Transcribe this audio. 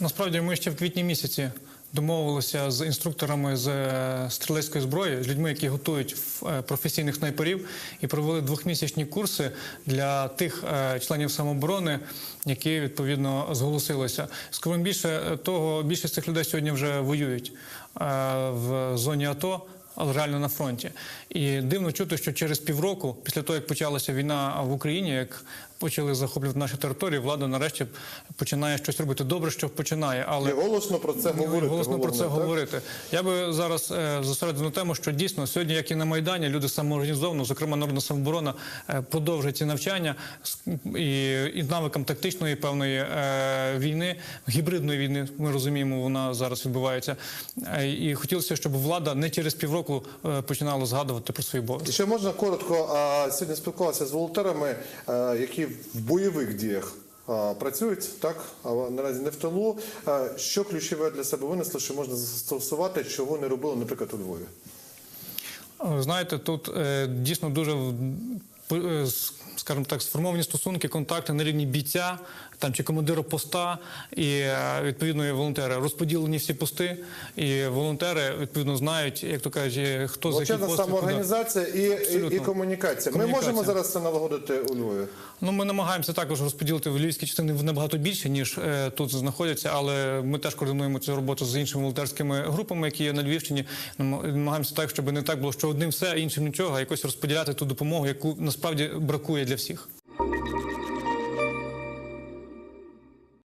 Насправді ми ще в квітні місяці домовилися з інструкторами з е, стрілецької зброї, з людьми, які готують е, професійних снайперів, і провели двохмісячні курси для тих е, членів самооборони, які відповідно зголосилися. Скажімо більше того, більшість цих людей сьогодні вже воюють в зоні АТО. Але реально на фронті, і дивно чути, що через півроку, після того як почалася війна в Україні, як почали захоплювати наші території, влада нарешті починає щось робити. Добре, що починає, але І голосно про це говорити. голосно про це говорити. Я би зараз е, зосередив на тему, що дійсно сьогодні, як і на майдані, люди самоорганізовано, зокрема народна самооборона, е, продовжує ці навчання і, і навикам тактичної певної е, війни, гібридної війни. Ми розуміємо, вона зараз відбувається. Е, і хотілося, щоб влада не через півроку е, починала згадувати про свої І ще можна коротко. а, Сьогодні спілкувалися з волонтерами, е, в бойових діях працюють, так а наразі не в тилу. Що ключове для себе винесли, що можна застосувати, чого не робили, наприклад, у Львові? Знаєте, тут е, дійсно дуже е, скажімо так, сформовані стосунки, контакти на рівні бійця там чи командира поста, і е, відповідно і волонтери розподілені всі пости, і волонтери відповідно знають, як то кажуть, хто за який пост самоорганізація і, і, і комунікація. Ми Комунікація. можемо зараз це налагодити у Львові. Ну, ми намагаємося також розподілити в львівській частині набагато більше, ніж е, тут знаходяться, але ми теж координуємо цю роботу з іншими волонтерськими групами, які є на Львівщині. Намагаємося так, щоб не так було, що одним все, а іншим нічого, а якось розподіляти ту допомогу, яку насправді бракує для всіх.